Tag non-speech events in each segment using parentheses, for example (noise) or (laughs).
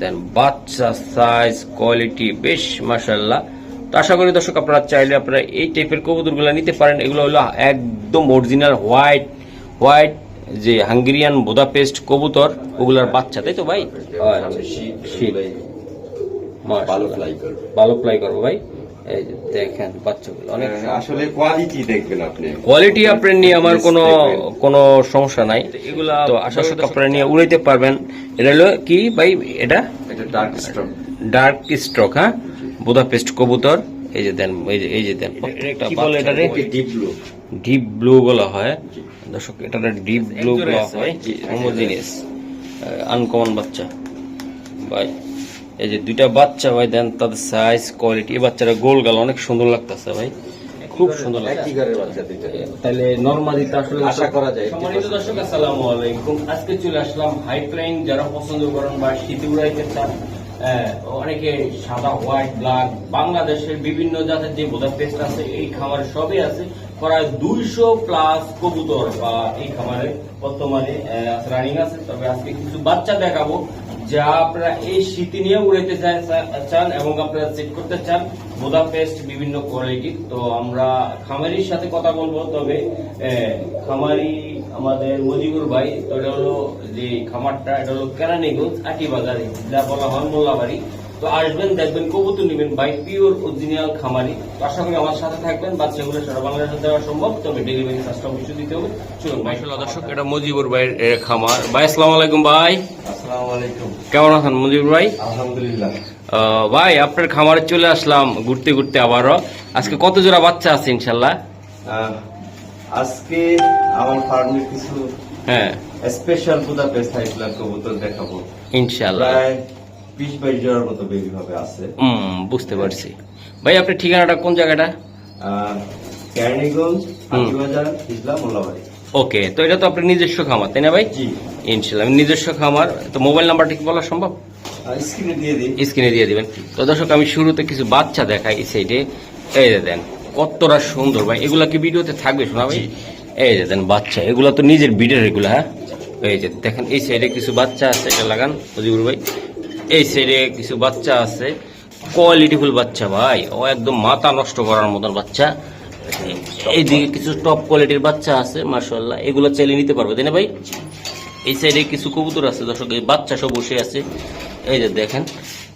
দেন। বাচ্চা size quality বেশ মাসাল্লাহ তো আশা করি দর্শক আপনারা চাইলে আপনারা এই টাইপের কবুতরগুলো নিতে পারেন। এগুলো হলো একদম অরিজিনাল হোয়াইট হোয়াইট যে হাঙ্গেরিয়ান বোদাপেস্ট কবুতর ওগুলার বাচ্চা তাই তো ভাই। ভাই মাশাআল্লাহ। ভালো ফ্লাই করবে। ভালো প্লাই করব ভাই। এই যে দেখেন বাচ্চাগুলো অনেক আসলে কোয়ালিটি দেখবেন আপনি। কোয়ালিটি আপনার নিয়ে আমার কোনো কোনো সমস্যা নাই। এগুলা তো আশা করি আপনারা নিয়ে উড়াইতে পারবেন। এটা হলো কি ভাই? এটা? ডার্ক স্ট্রং ডার্ক স্ট্রোক হ্যাঁ? বুদাপেস্ট কবুতর। এই যে দেন এই যে এই যে দেন কি বলে এটা রে ডিপ ব্লু ডিপ ব্লু বলা হয়। দর্শক এটা ডিপ ব্লু বলা হয়। হোমোজিনিয়াস আনকমন বাচ্চা। ভাই এই যে দুইটা বাচ্চা ভাই দেন তাদের সাইজ কোয়ালিটি এই বাচ্চারা গোল গাল অনেক সুন্দর লাগতেছে ভাই। খুব সুন্দর তাহলে নরমালি তো আসলে আশা করা যায়। সম্মানিত দর্শক আসসালামু আলাইকুম। আজকে চলে আসলাম হাই ফ্লাইং যারা পছন্দ করেন বা শীতে উড়াইতে চান অনেকে সাদা হোয়াইট ব্ল্যাক বাংলাদেশের বিভিন্ন জাতের যে বোধা পেস্ট আছে এই খামারে সবই আছে। প্রায় দুইশো প্লাস কবুতর বা এই খামারে বর্তমানে রানিং আছে। তবে আজকে কিছু বাচ্চা দেখাবো। যা আপনারা এই শীতে নিয়ে উড়াইতে চান- এবং আপনারা চেক করতে চান বোদা পেস্ট বিভিন্ন কোয়ালিটি তো আমরা খামারির সাথে কথা বলব, তবে খামারি আমাদের মজিবুর ভাই, তো এটা হলো যে খামারটা, এটা হলো কেরানীগঞ্জ আটি বাজারে যা বলা হয় মোল্লাবাড়ি। তো আসবেন, দেখবেন কবুতর নেবেন বাই পিওর অরিজিনাল খামারি। তো আশা করি আমার সাথে থাকবেন, বাচ্চাগুলো সারা বাংলাদেশে দেওয়া সম্ভব, তবে ডেলিভারি চার্জটা অবশ্যই দিতে হবে। চলুন, ভাই। দর্শক, এটা মজিবুর ভাইয়ের খামার। ভাই, আসসালামু আলাইকুম, ভাই। কেমন আছেন মজিবুর ভাই? আলহামদুলিল্লাহ। ভাই আপনার খামারে চলে আসলাম ঘুরতে ঘুরতে আবারও। আজকে কত জোড়া বাচ্চা আছে ইনশাল্লাহ? আজকে আমার ফার্মে কিছু হ্যাঁ। স্পেশাল বুদাপেস্ট হাইফ্লার কবুতর দেখাবো। ইনশাল্লাহ। বিশ বাইশ জোড়ার মতো বেবি ভাবে আছে। হুম বুঝতে পারছি। ভাই আপনার ঠিকানাটা কোন জায়গাটা? কেরানীগঞ্জ হাতিবাজার হিজলা মোল্লাবাড়ি। ওকে তো এটা তো আপনার নিজস্ব খামার তাই না ভাই? ইনশাল্লাহ নিজস্ব খামার তো মোবাইল নাম্বারটা কি বলা সম্ভব? স্ক্রিনে দিয়ে দিবেন। তো দর্শক আমি শুরুতে কিছু বাচ্চা দেখাই এই সাইডে এই যে দেন কতটা সুন্দর ভাই। এগুলা কি ভিডিওতে থাকবে শোনা ভাই? এই যে দেন বাচ্চা এগুলা তো নিজের বিডের এগুলা হ্যাঁ? এই যে দেখেন এই সাইডে কিছু বাচ্চা আছে এটা লাগান মজিবুর ভাই। এই সাইডে কিছু বাচ্চা আছে। কোয়ালিটিফুল বাচ্চা ভাই ও একদম মাথা নষ্ট করার মতন বাচ্চা। এইদিকে কিছু টপ কোয়ালিটির বাচ্চা আছে মার্শাল্লাহ এগুলো চাইলে নিতে পারবে, তাই না ভাই? এই সাইডে কিছু কবুতর আছে, দর্শক, এই বাচ্চা সব বসে আছে। এই যে দেখেন,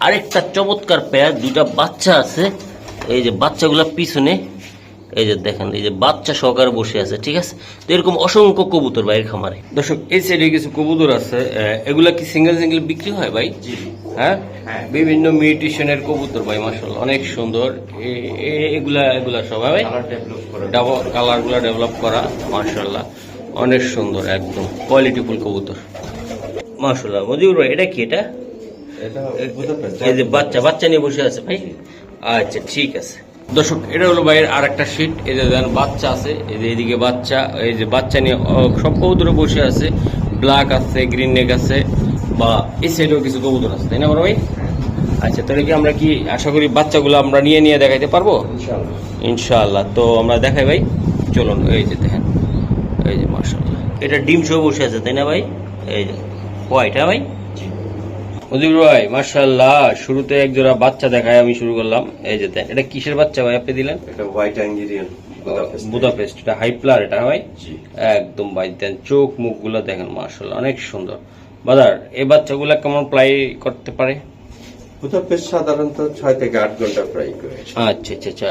আরেকটা চমৎকার পেয়ার দুটা বাচ্চা আছে। এই যে বাচ্চাগুলা পিছনে এই যে দেখেন এই যে বাচ্চা সহকারে বসে আছে ঠিক আছে? তো এরকম অসংখ্য কবুতর ভাইয়ের খামারে। দর্শক এই সাইডে কিছু কবুতর আছে এগুলা কি সিঙ্গেল সিঙ্গেল বিক্রি হয় ভাই? হ্যাঁ? হ্যাঁ। বিভিন্ন মিউটিশনের কবুতর ভাই মাসাল্লাহ অনেক সুন্দর। এ- এ- এগুলা এগুলা সবাই ভাই? কালার ডেভেলপ করে। ডাবল কালারগুলো ডেভেলপ করা মার্শাল্লাহ অনেক সুন্দর একদম কোয়ালিটিফুল কবুতর। মার্শাল্লাহ মজিবুর ভাই এটা কি এটা? এটা এই যে বাচ্চা বাচ্চা নিয়ে বসে আছে ভাই? আচ্ছা ঠিক আছে। দর্শক এটা হলো ভাইয়ের আর একটা শিট এই যে দেন বাচ্চা আছে। এই যে এইদিকে বাচ্চা এই যে বাচ্চা নিয়ে সব কবুতরে বসে আছে। ব্ল্যাক আছে গ্রিন নেক আছে বা এই সাইডেও কিছু কবুতর আছে তাই না বড় ভাই? আচ্ছা তাহলে কি আমরা কি আশা করি বাচ্চাগুলো আমরা নিয়ে নিয়ে দেখাইতে পারব? ইনশাআল্লাহ। ইনশাআল্লাহ। তো আমরা দেখাই ভাই চলুন এই যে দেখেন এই যে মার্শাল্লাহ এটা ডিম সহ বসে আছে তাই না ভাই? এই যে হোয়াইট হ্যাঁ ভাই? জি মুজিবুর ভাই মার্শাল্লাহ শুরুতে এক জোড়া বাচ্চা দেখায় আমি শুরু করলাম। এই যে এটা কিসের বাচ্চা ভাই আপনি দিলেন? এটা হোয়াইট অ্যাঙ্গেরিয়ান বুদাপেস্ট এটা হাইপ্লার এটা ভাই? একদম ভাই দেন চোখ মুখগুলো দেখেন মার্শাল্লাহ অনেক সুন্দর। বাজার এই বাচ্চাগুলা কেমন প্লাই করতে পারে? বুদাপেস্ট সাধারণত ছয় থেকে আট ঘণ্টা ফ্রাই করে। আচ্ছা আচ্ছা আচ্ছা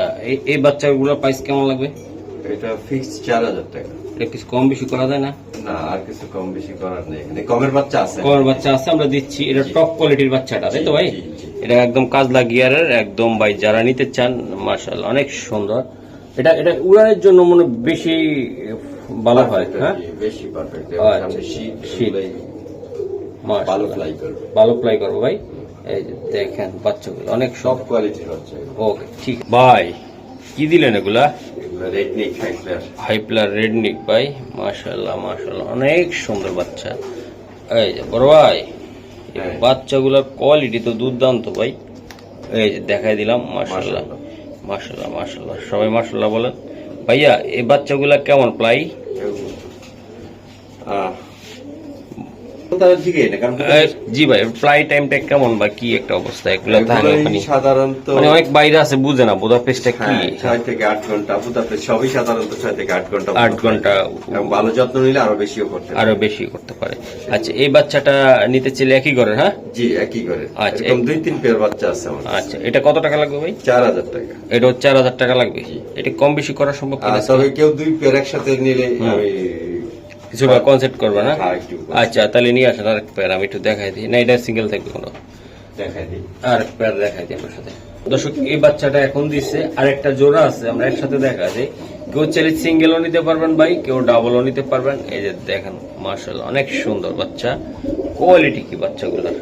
এই বাচ্চাগুলোর প্রাইস কেমন লাগবে? এটা ফিক্স চার হাজার টাকা। কিছু কম বেশি করা যায় না? না আর কিছু কম বেশি করার নেই এখানে। কমের বাচ্চা আছে। কমার বাচ্চা আছে আমরা দিচ্ছি। এটা টপ কোয়ালিটির বাচ্চাটা তাই তো ভাই। এটা একদম কাজলা গিয়ারের একদম ভাই যারা নিতে চান মার্শাল্লাহ অনেক সুন্দর। এটা এটা উড়ানের জন্য মনে বেশি ভালো হয় হ্যাঁ? বেশি পারফেক্ট আচ্ছা, শীত। ভালো ফ্লাই করবে। ভালো প্লাই করব ভাই। এই যে দেখেন বাচ্চাগুলো অনেক সব কোয়ালিটির ওকে ঠিক। ভাই কি দিলেন এগুলো? রেডনিক হাইপ্লার রেডনিক ভাই। মাশাল্লাহ মাশাল্লাহ অনেক সুন্দর বাচ্চা। এই যে বড় ভাই। হ্যাঁ। বাচ্চাগুলোর কোয়ালিটি তো দুর্দান্ত ভাই। এই যে দেখাই দিলাম মাশাল্লাহ। মাশাল্লাহ মাশাল্লাহ সবাই মাশাল্লাহ বলেন। ভাইয়া এই বাচ্চাগুলা কেমন প্লাই? আহ, জি ভাই ফ্লাই টাইমটা কেমন বা কি একটা অবস্থা? এগুলো থাকে মানে সাধারণত মানে অনেক বাইরে আছে বুঝে না বুদাপেস্টটা কি? হ্যাঁ, থেকে ঘণ্টা বুদাপেস্ট সবই সাধারণত থেকে ঘণ্টা ঘণ্টা ভালো যত্ন নিলে আরও বেশিও করতে পারে। আরও বেশি করতে পারে। আচ্ছা এই বাচ্চাটা নিতে চাইলে একই করে হ্যাঁ? জি একই করে আচ্ছা, এরকম দুই তিন পেয়ার বাচ্চা আছে আমার আচ্ছা এটা কত টাকা লাগবে ভাই? চার হাজার টাকা। এটা চার হাজার টাকা লাগবে? এটা কম বেশি করা সম্ভব কিনা তবে কেউ দুই পেয়ার একসাথে নিলে আমি কিছুটা কনসেপ্ট করবে না? হ্যাঁ, আচ্ছা তাহলে নিয়ে আসেন আরেক পেয়ার আমি একটু দেখাই দিই। না এটা সিঙ্গেল থাকবে কোনো। দেখাই দিই। আরেক পেয়ার দেখাই দিই আপনার সাথে। দর্শক এই বাচ্চাটা এখন দিচ্ছে আর একটা জোড়া আছে আমরা একসাথে দেখা যায় কেউ চাইলে সিঙ্গেলও নিতে পারবেন ভাই কেউ ডাবলও নিতে পারবেন। এই যে দেখেন মার্শাল্লাহ অনেক সুন্দর বাচ্চা। কোয়ালিটি কি বাচ্চাগুলোর?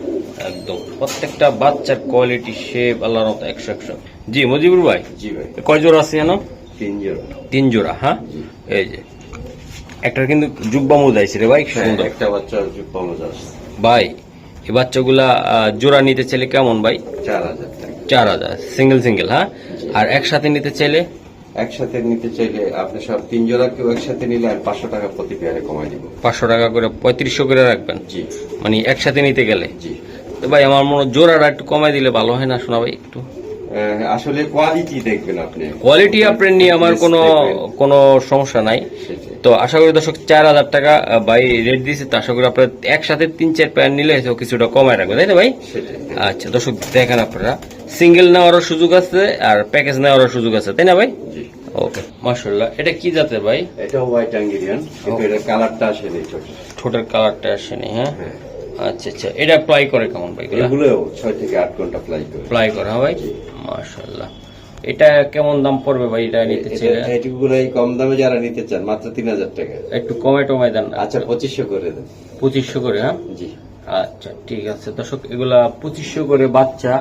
একদম প্রত্যেকটা বাচ্চার কোয়ালিটি শেপ আল্লাহর মতো একশো একশো। জি মজিবুর ভাই? জি ভাই। কয় জোড়া আছে জানো তিন জোড়া। তিন জোড়া হ্যাঁ? এই যে একটা কিন্তু জুব্বা মুদাইছে রে ভাই সুন্দর। একটা বাচ্চা পাওয়া আসছে। ভাই এই বাচ্চাগুলা জোড়া নিতে চাইলে কেমন ভাই? চার হাজার চার হাজার সিঙ্গেল সিঙ্গেল হ্যাঁ? আর একসাথে নিতে চাইলে? একসাথে নিতে চাইলে আপনি সব তিন জোড়া কেউ একসাথে নিলে আমি পাঁচশো টাকা প্রতি পেয়ারে কমাই দিব। পাঁচশো টাকা করে পঁয়ত্রিশশো করে রাখবেন? জি। মানে একসাথে নিতে গেলে? জি। তো ভাই আমার মনে জোড়াটা একটু কমাই দিলে ভালো হয় না শোনা ভাই একটু? আসলে কোয়ালিটি দেখবেন আপনি। কোয়ালিটি আপনার নিয়ে আমার কোনো কোনো সমস্যা নাই। তো আশা করি দর্শক চার হাজার টাকা ভাই রেট দিয়েছে তো আশা করি আপনার একসাথে তিন চার প্যান্ট নিলে কিছুটা কমায় রাখবে তাই না ভাই? আচ্ছা দর্শক দেখেন আপনারা। সিঙ্গেল নেওয়ারও সুযোগ আছে আর প্যাকেজ নেওয়ারও সুযোগ আছে তাই না ভাই? ওকে মার্শাল্লাহ এটা কি জাতের ভাই? এটা হোয়াইট আঙ্গিরিয়ান কিন্তু এটা কালারটা আসেনি ঠোঁটের কালারটা আসেনি হ্যাঁ? হ্যাঁ। আচ্ছা আচ্ছা। এটা প্লাই করে কেমন ভাই এগুলো? ছয় থেকে আট ঘণ্টা ফ্লাই করে। প্লাই করে হ্যাঁ? ভাই মার্শাল্লাহ এটা কেমন দাম পড়বে ভাই এটা নিতে চাইলে? কম দামে যারা নিতে চান মাত্র তিন হাজার টাকা। একটু কমে টমাই দেন। আচ্ছা পঁচিশশো করে দেন। করে হ্যাঁ? জি। আচ্ছা ঠিক আছে। দর্শক এগুলা পঁচিশশো করে বাচ্চা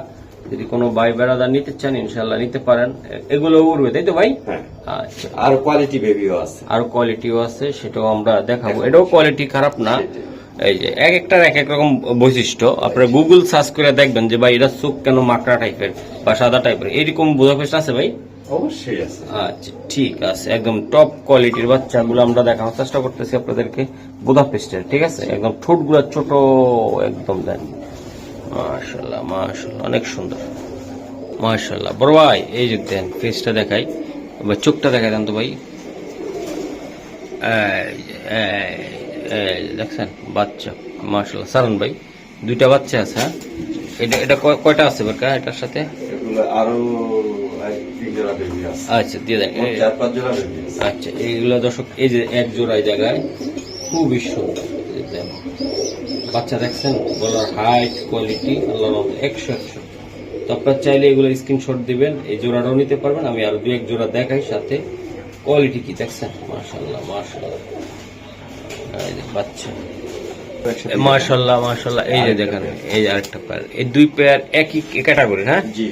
যদি কোনো ভাই বেড়াদার নিতে চান ইনশাল্লাহ নিতে পারেন। এগুলো উড়বে তাই তো ভাই? হ্যাঁ। আচ্ছা। আর কোয়ালিটি বেবিও আছে। আর কোয়ালিটিও আছে সেটাও আমরা দেখাবো। এটাও কোয়ালিটি খারাপ না। এই যে এক একটার এক এক রকম বৈশিষ্ট্য। আপনারা গুগল সার্চ করে দেখবেন যে ভাই এটা চোখ কেন মাকড়া টাইপের বা সাদা টাইপের এইরকম বোঝাপেশ আছে ভাই? অবশ্যই আছে। আচ্ছা ঠিক আছে। একদম টপ কোয়ালিটির বাচ্চাগুলো আমরা দেখানোর চেষ্টা করতেছি আপনাদেরকে বুদাপেস্টের ঠিক আছে? একদম ঠোঁটগুলো ছোট একদম দেন। মাশাল্লাহ মাশাল্লাহ অনেক সুন্দর। মাশাল্লাহ বড় ভাই এই যে দেন ফেসটা দেখাই। এবার চোখটা দেখাই দেন তো ভাই। এই দেখছেন বাচ্চা মাশাল্লাহ সারন ভাই দুইটা বাচ্চা আছে হ্যাঁ? এটা এটা কয়- কয়টা আছে বেরকা এটার সাথে? আরও আচ্ছা দিয়ে দেন আচ্ছা এইগুলো দর্শক এই যে এক জোড়ায় জায়গায় খুবই সুন্দর। বাচ্চা দেখছেন বলার হাইট কোয়ালিটি রহমতে একশো একশো। তো আপনার চাইলে এগুলো স্ক্রিনশট দিবেন এই জোড়াটাও নিতে পারবেন। আমি আরও দু এক জোড়া দেখাই সাথে। কোয়ালিটি কি দেখছেন? মার্শাল্লাহ মার্শাল্লাহ বাচ্চা। মার্শাল্লাহ মার্শাল্লাহ এই যে দেখেন এই যে আরেকটা পেয়ার এই দুই পেয়ার একই ক্যাটাগরি হ্যাঁ জি।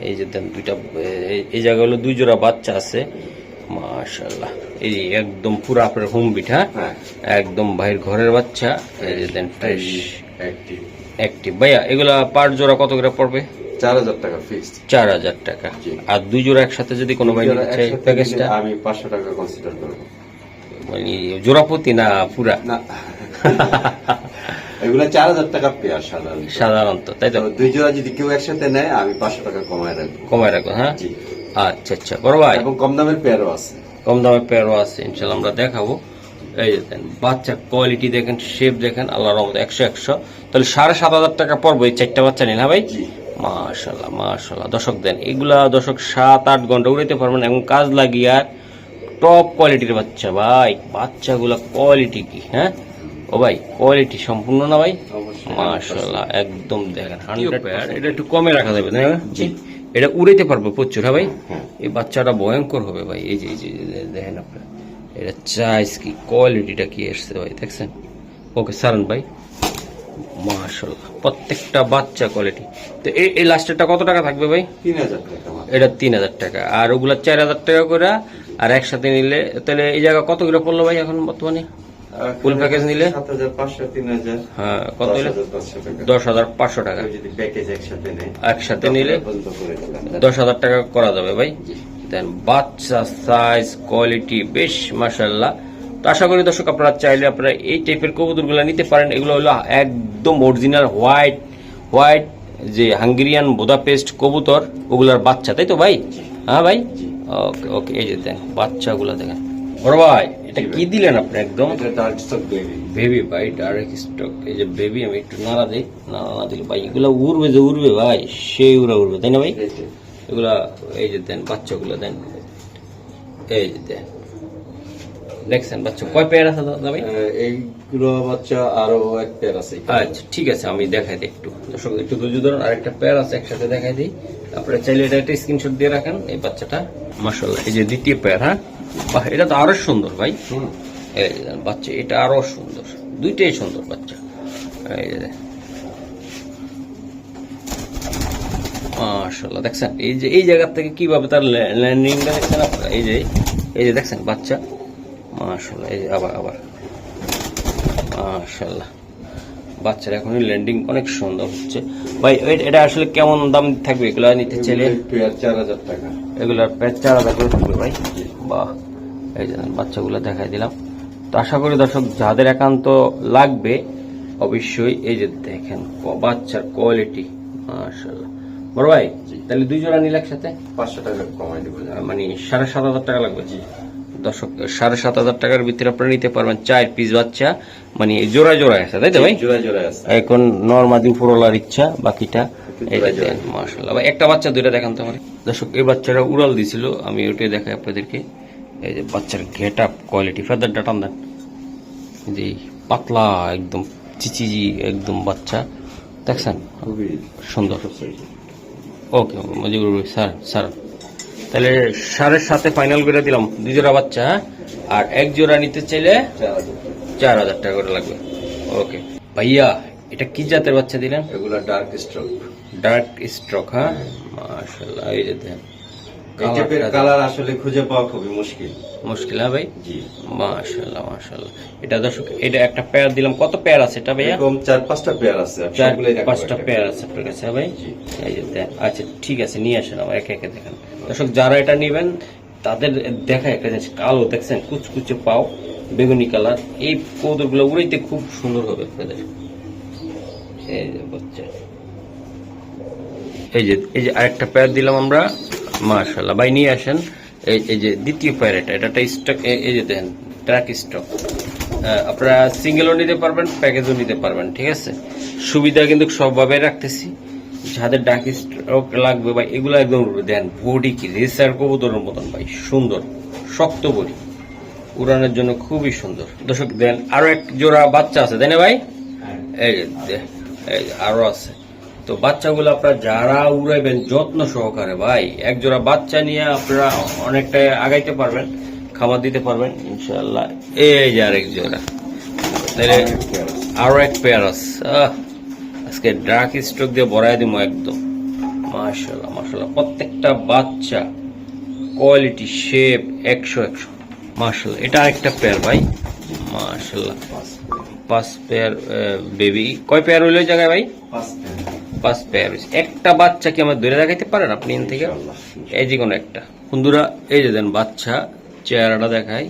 এই যে দেন দুইটা এই- এই জায়গা দুই জোড়া বাচ্চা আছে। মাশাল্লাহ এই একদম পুরো আপনার হোম হ্যাঁ? হ্যাঁ। একদম ভাইয়ের ঘরের বাচ্চা এই যে দেন ফ্রেশ একটি অ্যাক্টিভ ভাইয়া এগুলা পার জোড়া কত করে পড়বে? চার হাজার টাকা ফিক্সড চার হাজার টাকা। জি। আর দুই জোড়া একসাথে যদি কোনো ভাই নিতে প্যাকেজটা আমি পাঁচশো টাকা কনসিডার করব। মানে জোড়া প্রতি না পুরা? না। এগুলো চার হাজার টাকা পেয়ার সাধারণত। সাধারণত তাই তো? দুই জোড়া যদি কেউ একসাথে নেয় আমি পাঁচশো টাকা কমায় রাখব। কমায় রাখো হ্যাঁ? আচ্ছা আচ্ছা বড় ভাই। এবং কম দামের পেয়ারও আছে। কম দামে পেয়ারও আছে ইনশাল্লাহ আমরা দেখাবো। এই যে দেন বাচ্চার কোয়ালিটি দেখেন শেপ দেখেন আল্লাহর রহমতে একশো একশো। তাহলে সাড়ে সাত হাজার টাকা পড়ব এই চারটা বাচ্চা নিন হ্যাঁ ভাই? মাশাল্লাহ মাশাল্লাহ। দর্শক দেন এগুলা দর্শক সাত আট ঘণ্টা উড়াইতে পারবেন এবং কাজ লাগিয়ে আর টপ কোয়ালিটির বাচ্চা ভাই। বাচ্চাগুলা কোয়ালিটি কি হ্যাঁ? ও ভাই কোয়ালিটি সম্পূর্ণ না ভাই? মাশাল্লাহ একদম দেখেন এটা একটু কমে রাখা যাবে না? এটা উড়াইতে পারবে প্রচুর হ্যাঁ ভাই? হ্যাঁ। এই বাচ্চাটা ভয়ঙ্কর হবে ভাই। এই যে এই যে দেখেন আপনার। এটা চাইস কি কোয়ালিটিটা কি এসছে ভাই দেখছেন? ওকে সারন ভাই। মাশাল্লাহ প্রত্যেকটা বাচ্চা কোয়ালিটি তো এই এই লাস্টেরটা কত টাকা থাকবে ভাই? তিন হাজার টাকা। এটা তিন হাজার টাকা। আর ওগুলা চার হাজার টাকা করে আর একসাথে নিলে তাহলে এই জায়গা কত করে পড়ল ভাই এখন বর্তমানে? ফুল প্যাকেজ নিলে? পাঁচশো হ্যাঁ কত দশ নিলে? হাজার পাঁচশো টাকা। দশ হাজার পাঁচশো টাকা। কেউ যদি প্যাকেজ একসাথে নিলে। দশ হাজার টাকা করা যাবে ভাই। দেন বাচ্চা সাইজ কোয়ালিটি বেশ মাসাল্লাহ তো আশা করি দর্শক আপনারা চাইলে আপনারা এই টাইপের কবুতরগুলো নিতে পারেন। এগুলো হলো একদম অরিজিনাল হোয়াইট হোয়াইট যে হাঙ্গেরিয়ান বোদাপেস্ট কবুতর ওগুলার বাচ্চা তাই তো ভাই? হ্যাঁ ভাই? ওকে ওকে এই যে দেন বাচ্চাগুলো দেখেন। বড় ভাই এটা কি দিলেন আপনি একদম? এটা ডার্ক স্টক বেবি বেবি ভাই ডাইরেক্ট স্টক এই যে বেবি আমি একটু নাড়া দিই নাড়া না দিলে ভাই এগুলো উড়বে যে উড়বে ভাই সেই উড়া উড়বে তাই না ভাই? এগুলা এই যে দেন বাচ্চাগুলো দেন। এই যে দেন। দেখছেন বাচ্চা কয় পেয়ার আছে দাদা ভাই? এইগুলো বাচ্চা আরও এক পেয়ার আছে। আচ্ছা ঠিক আছে আমি দেখাই দিই একটু। দর্শক একটু ধৈর্য ধরুন আর একটা পেয়ার আছে একসাথে দেখাই দিই। আপনারা চাইলে এটা একটা স্ক্রিনশট দিয়ে রাখেন এই বাচ্চাটা। মাসাল্লাহ এই যে দ্বিতীয় পেয়ার হ্যাঁ? বাহ এটা তো আরও সুন্দর ভাই। এই বাচ্চা এটা আরও সুন্দর। দুইটাই সুন্দর বাচ্চা। এই যে। দেখছেন? এই যে এই জায়গা থেকে কীভাবে তার ল্যান্ডিংটা দেখছেন আপনারা? এই যে এই যে দেখছেন বাচ্চা? মাশাআল্লাহ এই যে আবার আবার। মাশাআল্লাহ। বাচ্চার এখনই ল্যান্ডিং অনেক সুন্দর হচ্ছে। ভাই এটা আসলে কেমন দাম থাকবে? এগুলো নিতে চাইলে? চার হাজার টাকা। এগুলোর চার হাজার করে থাকবে ভাই। বাহ এই বাচ্চাগুলো দেখাই দিলাম। তো আশা করি দর্শক যাদের একান্ত লাগবে অবশ্যই এই যে দেখেন বাচ্চার কোয়ালিটি মাশাল্লাহ বড় ভাই তাহলে দুই জোড়া নিলে একসাথে? পাঁচশো টাকা কমাই দেবো। মানে সাড়ে সাত হাজার টাকা লাগবে? দর্শক সাড়ে সাত হাজার টাকার ভিতরে আপনারা নিতে পারবেন চার পিস বাচ্চা। মানে জোড়া জোড়া আছে তাই তো ভাই? জোড়া জোড়া আছে। এখন নর্মাদি উপরওয়ালার ইচ্ছা বাকিটা মাশাল্লাহ ভাই একটা বাচ্চা দুইটা দেখান তো আমার। দর্শক এই বাচ্চাটা উড়াল দিছিল আমি ওটাই দেখাই আপনাদেরকে। এই যে বাচ্চার গেট আপ কোয়ালিটি ফেদারটা টান দেন। যে পাতলা একদম চিচিজি একদম বাচ্চা। দেখছেন? খুবই সুন্দর। Okay Mujibur sir sir. তাহলে সাড়ে সাথে ফাইনাল করে দিলাম। দুই জোড়া বাচ্চা হ্যাঁ? আর এক জোড়া নিতে চাইলে চার হাজার টাকা করে লাগবে। ওকে ভাইয়া এটা কি জাতের বাচ্চা দিলেন? এগুলা ডার্ক স্ট্রোক ডার্ক স্ট্রোক হ্যাঁ? মার্শাল্লাহ এই যে এই টাইপের কালার আসলে খুঁজে পাওয়া খুবই মুশকিল। মুশকিল হ্যাঁ ভাই? জি। মাশাল্লাহ মাশাল্লাহ এটা দর্শক এটা একটা পেয়ার দিলাম। কত পেয়ার আছে এটা ভাইয়া? এরকম চার পাঁচটা পেয়ার আছে সবগুলোই পাঁচটা পেয়ার আছে আপনার কাছে ভাই? এই যে আচ্ছা ঠিক আছে নিয়ে আসেন আমার একে একে দেখেন। দর্শক যারা এটা নেবেন তাদের দেখা একটা জিনিস কালো দেখছেন? কুচকুচে পাও বেগুনি কালার। এই কৌদরগুলো উড়াইতে খুব সুন্দর হবে আপনাদের। এই যে বাচ্চা। এই যে এই যে আরেকটা পেয়ার দিলাম আমরা। মাশাল্লাহ ভাই নিয়ে আসেন। এই এই যে দ্বিতীয় পেয়ার এটা এটা স্টক এই যে দেন ট্রাক স্টক আপনারা সিঙ্গেলও নিতে পারবেন প্যাকেজও নিতে পারবেন ঠিক আছে? সুবিধা কিন্তু সবভাবে রাখতেছি। যাদের ডাক স্টক লাগবে ভাই এগুলো একদম দেন বডি কি রেসার কবুতরের মতন ভাই সুন্দর শক্ত বডি উড়ানোর জন্য খুবই সুন্দর। দর্শক দেন আরও এক জোড়া বাচ্চা আছে তাই না ভাই? এই যে দে- এই আরও আছে। তো বাচ্চাগুলো আপনারা যারা উড়াইবেন যত্ন সহকারে ভাই এক জোড়া বাচ্চা নিয়ে আপনারা অনেকটা আগাইতে পারবেন খাবার দিতে পারবেন ইনশাল্লাহ এই যে আরেক জোড়া। তাহলে আরও এক পেয়ার আছে। আহ, আজকে ডার্ক স্ট্রোক দিয়ে ভরাই দিব একদম। মাশাল্লাহ মাশাল্লাহ প্রত্যেকটা বাচ্চা কোয়ালিটি শেপ একশো একশো। মাশাল্লাহ এটা আরেকটা পেয়ার ভাই। মাশাল্লাহ পাঁচ পেয়ার বেবি কয় পেয়ার হইল জায়গায় ভাই? পাঁচ পেয়ার। পাঁচ পেয়ার। একটা বাচ্চা কি আমার ধরে দেখাইতে পারেন আপনি এখান থেকে? এই যে কোনো একটা। বন্ধুরা এই যে দেন বাচ্চা চেহারাটা দেখাই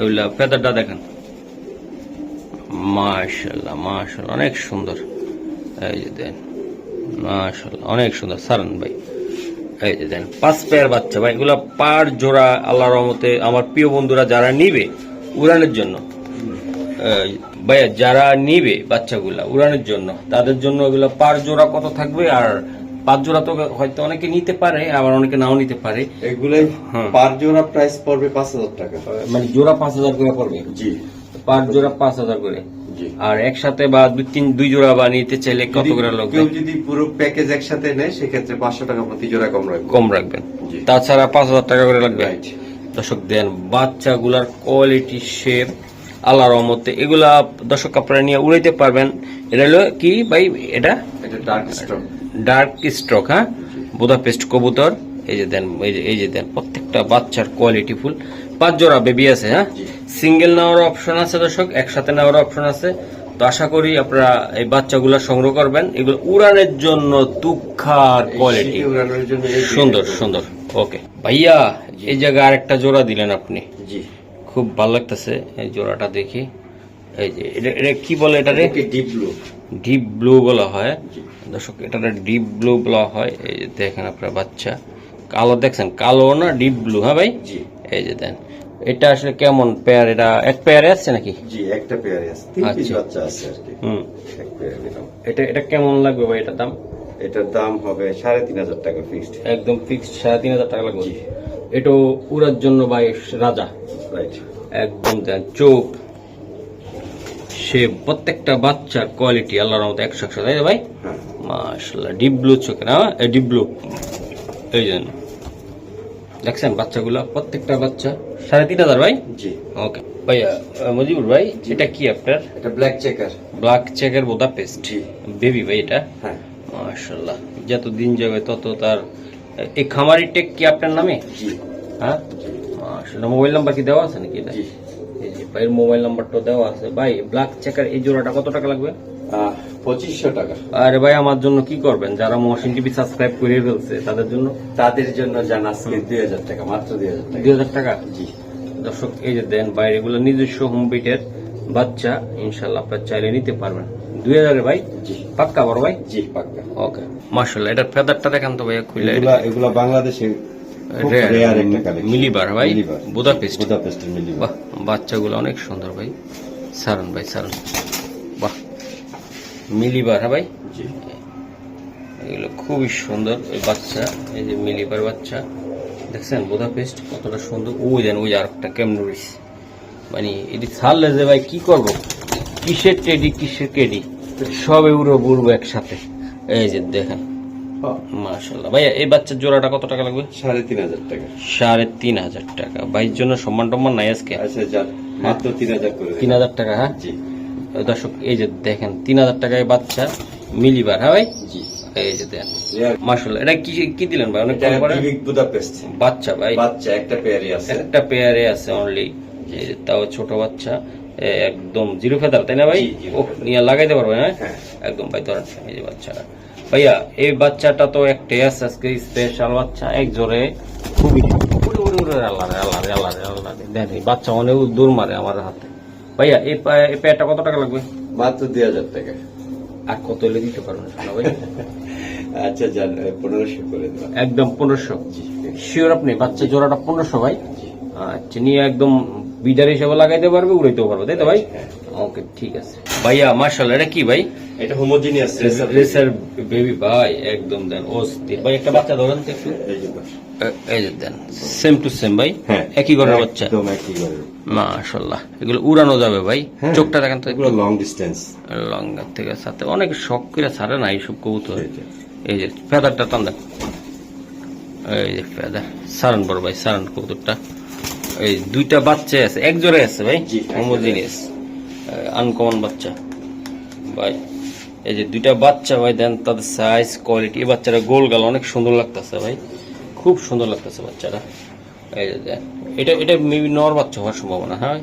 ওইগুলা ফেদারটা দেখান। মাশাল্লাহ মাশাল্লাহ অনেক সুন্দর। এই যে দেন মাশাল্লাহ অনেক সুন্দর। সারান ভাই এই যে দেন পাঁচ পেয়ার বাচ্চা। ভাই এগুলা পার জোড়া আল্লাহর রহমতে আমার প্রিয় বন্ধুরা যারা নিবে উড়ানের জন্য। ভাইয়া যারা নিবে বাচ্চাগুলা উড়ানের জন্য তাদের জন্য এগুলো পার জোড়া কত থাকবে? আর পাঁচ জোড়া তো হয়তো অনেকে নিতে পারে আবার অনেকে নাও নিতে পারে। এগুলাই হ্যাঁ। পার জোড়া প্রাইস পড়বে পাঁচ হাজার টাকা। মানে জোড়া পাঁচ হাজার করে পড়বে? জি। পার জোড়া পাঁচ হাজার করে? আর একসাথে বা দুই তিন দুই জোড়া বা নিতে চাইলে কত করে লাগবে? কেউ যদি পুরো প্যাকেজ একসাথে নেয় সেক্ষেত্রে পাঁচশো টাকা প্রতি জোড়া কম রাখবে। কম রাখবেন তাছাড়া পাঁচ হাজার টাকা করে লাগবে. দর্শক দেন বাচ্চাগুলার কোয়ালিটি শেপ আল্লাহ রহমতে। এগুলা দর্শক আপনারা নিয়ে উড়াইতে পারবেন। এটা হলো কি ভাই? এটা? ডার্ক স্টক ডার্ক স্ট্রোক হ্যাঁ? বুদাপেস্ট কবুতর। এই যে দেন এই যে দেন প্রত্যেকটা বাচ্চার কোয়ালিটি ফুল পাঁচ জোড়া বেবি আছে হ্যাঁ? সিঙ্গেল নেওয়ার অপশন আছে দর্শক একসাথে নেওয়ার অপশন আছে। তো আশা করি আপনারা এই বাচ্চাগুলো সংগ্রহ করবেন। এগুলো উড়ানের জন্য তুক্ষার কোয়ালিটি সুন্দর সুন্দর। ওকে। ভাইয়া এই জায়গায় আরেকটা জোড়া দিলেন আপনি। জি। খুব ভালো লাগতেছে এই জোড়াটা দেখি। এই যে এটা এটা কি বলে এটা রে ডিপ ব্লু ডিপ ব্লু বলা হয়। দর্শক এটা ডিপ ব্লু বলা হয়। এই যে দেখেন আপনার বাচ্চা। কালো দেখছেন? কালো না ডিপ ব্লু হ্যাঁ ভাই? জি। এই যে দেন। এটা আসলে কেমন পেয়ার এটা এক পেয়ারে আসছে নাকি? জি একটা পেয়ারে আছে। তিন পিস আচ্ছা। বাচ্চা আছে আর কি। হুম। এক পেয়ারে এটা এটা কেমন লাগবে ভাই এটার দাম? এটার দাম হবে সাড়ে তিন হাজার টাকা ফিক্সড একদম ফিক্সড সাড়ে তিন হাজার টাকা লাগবে। এটা উড়ার জন্য ভাই রাজা। একদম দেন চোখ সে প্রত্যেকটা বাচ্চার কোয়ালিটি আল্লাহর মতো একশো একশো তাই ভাই? হ্যাঁ। মাশাল্লাহ ডিপ ব্লু চোখে না ডিপ ব্লু এই জন্য দেখছেন বাচ্চাগুলো? প্রত্যেকটা বাচ্চা সাড়ে তিন হাজার ভাই? জি। ওকে ভাইয়া মুজিবুর ভাই এটা কি আপনার? এটা ব্ল্যাক চেকার ব্ল্যাক চেকের বোদা পেস্ট বেবি ভাই এটা? হ্যাঁ। মাশাল্লাহ যত দিন যাবে তত তার এই খামারি টেক কি আপনার নামে? হ্যাঁ? মোবাইল নাম্বার কি দেওয়া আছে নাকি এটা? ভাইয়ের মোবাইল নাম্বারটা দেওয়া আছে। ভাই ব্ল্যাক চেকার এই জোড়াটা কত টাকা লাগবে? পঁচিশশো টাকা। আরে ভাই আমার জন্য কি করবেন? যারা মহসিন টিভি সাবস্ক্রাইব করে ফেলছে তাদের জন্য? তাদের জন্য জান আজকে দুই হাজার টাকা মাত্র দুই হাজার টাকা। দুই হাজার টাকা? জি। দর্শক এই যে দেন বাইরে এগুলো নিজস্ব হোম বিটের বাচ্চা ইনশাল্লাহ আপনার চাইলে নিতে পারবেন। দুই হাজারে ভাই? জি। পাক্কা বড় ভাই? জি পাক্কা। ওকে। মার্শাল্লাহ ফেদারটা দেখান তো খুলে এগুলা এগুলা বাংলাদেশে খুব রেয়ার একটা কালেকশন মিলিবার ভাই? মিলিবার। বুদাপেস্ট বুদাপেস্টের মিলিবার। বাহ বাচ্চাগুলো অনেক সুন্দর ভাই। সারন ভাই সারন। বাহ মিলিবার হ্যাঁ ভাই? জি। এগুলো খুবই সুন্দর ওই বাচ্চা এই যে মিলিবার বাচ্চা। দেখছেন বোধা পেস্ট কতটা সুন্দর। ওই দেন ওই আর একটা কেমনুরিস মানে এটি ছাড়লে যে ভাই কি করব? কিসের টেডি কিসের কেডি সব উড়ো বুড়বো একসাথে। এই যে দেখেন। মাশাল্লাহ ভাইয়া এই বাচ্চার জোড়াটা কত টাকা লাগবে? সাড়ে তিন হাজার টাকা। সাড়ে তিন হাজার টাকা। ভাইয়ের জন্য সম্মান টম্মান নাই আজকে? আচ্ছা মাত্র তিন হাজার করে তিন হাজার টাকা হ্যাঁ? জি। দর্শক এই যে দেখেন তিন হাজার টাকায় বাচ্চা মিলিবার হ্যাঁ ভাই? জি। এই যে দেন রেয়ার মাশাল্লাহ এটা কি কি দিলেন ভাই? অনেক বুদাপেস্ট। বাচ্চা ভাই। বাচ্চা একটা পেয়ারই আছে। একটা পেয়ারে আছে অনলি তাও ছোট বাচ্চা। একদম জিরো ফেদার তাই না ভাই? ও নিয়ে লাগাইতে পারবে হ্যাঁ? হ্যাঁ। একদম ভাই ধরেন এই যে বাচ্চাটা। ভাইয়া এই বাচ্চাটা তো একটাই আছে আজকে স্পেশাল বাচ্চা এক জোরে খুবই আল্লাহ রে আল্লাহ রে আল্লাহ রে আল্লাহ এই বাচ্চা অনেক দূর মারে আমার হাতে। ভাইয়া এই পেয়ারটা কত টাকা লাগবে? মাত্র দুই হাজার টাকা। আর কত এলে দিতে পারবেন শোনা ভাই? (laughs) আচ্ছা যান পনেরোশো করে দেবেন একদম পনেরোশো। শিওর আপনি বাচ্চা জোড়াটা পনেরোশো ভাই? আচ্ছা নিয়ে একদম বিডার হিসেবে লাগাইতে পারবে উড়াইতেও পারবে তাই তো ভাই? হ্যাঁ। ওকে ঠিক আছে। ভাইয়া মার্শাল এটা কি ভাই? এটা হোমোজিনিয়াস রেসার বেবি ভাই একদম দেন অস্থির। ভাই একটা বাচ্চা ধরেন তো একটু। এই যে বাস। এ- এই যে দেন সেম টু সেম ভাই? হ্যাঁ একই ঘরের বাচ্চা? একদম একই ঘরের মাশাল্লাহ এগুলো উড়ানো যাবে ভাই? হ্যাঁ। চোখটা দেখেন তো এগুলো লং ডিস্টেন্স লঙ্গার থেকে সাথে অনেক শখ করে ছাড়ে না এইসব কবুতর। এই যে। এই যে ফেদারটা টান দেন। এই যে ফেদার সারান বড় ভাই সারান কবুতরটা। এই দুইটা বাচ্চা আছে এক জোড়ে আছে ভাই হোমোজিনিয়াস আনকমন বাচ্চা। ভাই এই যে দুইটা বাচ্চা ভাই দেন তাদের সাইজ কোয়ালিটি এই বাচ্চাটা গোল গাল অনেক সুন্দর লাগতেছে ভাই খুব সুন্দর লাগতেছে বাচ্চাটা এই যে দেন এটা এটা মেবি নর বাচ্চা হওয়ার সম্ভাবনা হ্যাঁ?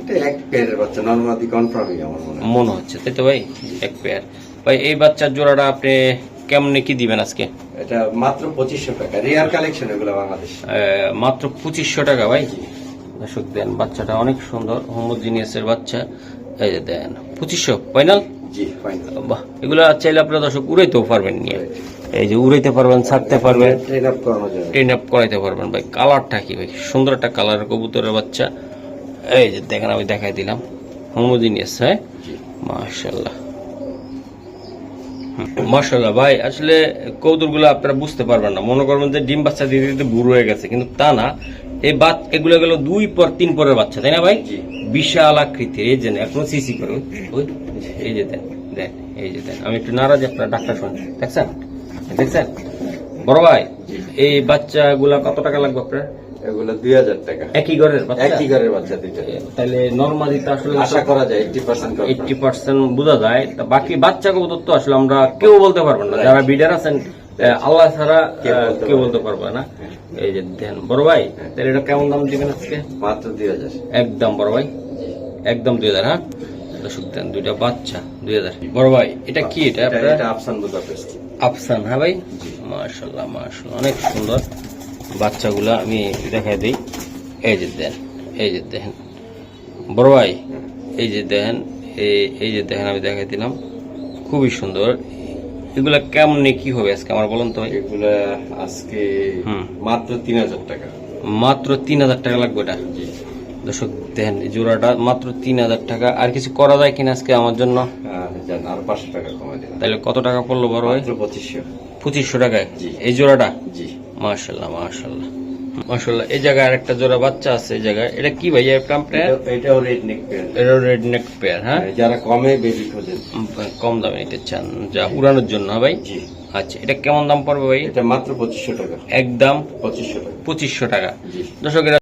এটা এক পেয়ারের বাচ্চা নর্মালি কনফার্মই আমার মনে হচ্ছে তাই তো ভাই? এক পেয়ার ভাই এই বাচ্চার জোড়াটা আপনি কেমনে কি দিবেন আজকে? এটা মাত্র পঁচিশশো টাকা। রেয়ার কালেকশন এগুলো বাংলাদেশ। মাত্র পঁচিশশো টাকা ভাই? দর্শক দেন বাচ্চাটা অনেক সুন্দর হোমোজিনিয়াসের বাচ্চা। এই যে দেন পঁচিশশো ফাইনাল? জি ফাইনাল। বাহ এগুলো চাইলে আপনারা দর্শক উড়াইতেও পারবেন নিয়ে। এই যে উড়াইতে পারবেন ছাড়তে পারবেন। ট্রেন আপ করানো যাবে। ট্রেন আপ করাইতে পারবেন ভাই। কালারটা কি ভাই? সুন্দর একটা কালারের কবুতরের বাচ্চা। এই যে দেখেন আমি দেখাই দিলাম। হোমোজিনিয়াস হ্যাঁ? মাশাল্লাহ মাশাল্লাহ ভাই আসলে কৌতুকগুলো আপনারা বুঝতে পারবেন না। মনে করবেন যে ডিম বাচ্চা দিতে দিতে বুড়ো হয়ে গেছে কিন্তু তা না। এই বাচ এগুলো গেল দুই পর তিন পরের বাচ্চা তাই না ভাই? বিশাল আকৃতির এই যে এখনও সিসি করে ওই, এই যে দেন দেন এই যে দেন। আমি একটু নারাজ আপনার ডাক্তার শুনে দেখছেন? দেখছেন? বড় ভাই এই বাচ্চাগুলা কত টাকা লাগবে আপনার? এগুলো দুই হাজার টাকা। একই ঘরের একই ঘরের বাচ্চা দুইটা। তাহলে নর্মালি তো আসলে আশা করা যায় এইটি পার্সেন্ট এইটটি পার্সেন্ট বোঝা যায়। তা বাকি বাচ্চা কবুতর তো আসলে আমরা কেউ বলতে পারব না। যারা বিডার আছেন আল্লাহ ছাড়া কেউ বলতে পারবে না। এই যে দেন বড় ভাই তাহলে এটা কেমন দাম দিবেন আজকে? মাত্র দুই হাজার। একদম বড় ভাই। একদম দুই হাজার হ্যাঁ? দর্শক দেন দুইটা বাচ্চা দুই হাজার। বড় ভাই এটা কি এটা আফসান আফসান হ্যাঁ ভাই? মাশাল্লাহ মাশাল্লাহ অনেক সুন্দর। বাচ্চাগুলা আমি দেখাই দিই। এই যে দেন এই যে দেখেন বড় ভাই এই যে দেখেন এই- এই যে দেখেন আমি দেখাই দিলাম। খুবই সুন্দর। এগুলা কেমনে কি হবে আজকে আমার বলুন তো এগুলা আজকে। মাত্র তিন হাজার টাকা। মাত্র তিন হাজার টাকা লাগবে এটা? দর্শক দেখেন জোড়াটা মাত্র তিন হাজার টাকা। আর কিছু করা যায় কিনা আজকে আমার জন্য? হ্যাঁ, আরও পাঁচশো টাকা দিলাম। তাহলে কত টাকা পড়ল বড় ভাই? পঁচিশশো। পঁচিশশো টাকায়। এই জোড়াটা? জি। মার্শাল্লাহ মার্শাল্লাহ মার্শাল্লাহ এই জায়গায় আরেকটা জোড়া বাচ্চা আছে এই জায়গায়। এটা কি ভাইয়া কমপ্লেন এটা- এটাও রেড নেক পেয়ার এটা রেড নেক পেয়ার হ্যাঁ যারা কমে বেশি খোঁজেন কম দামে নিতে চান যা উড়ানোর জন্য হ্যাঁ ভাই? জি। আচ্ছা এটা কেমন দাম পড়বে ভাই? এটা মাত্র পঁচিশশো টাকা। একদম পঁচিশশো টাকা। পঁচিশশো টাকা। দর্শকেরা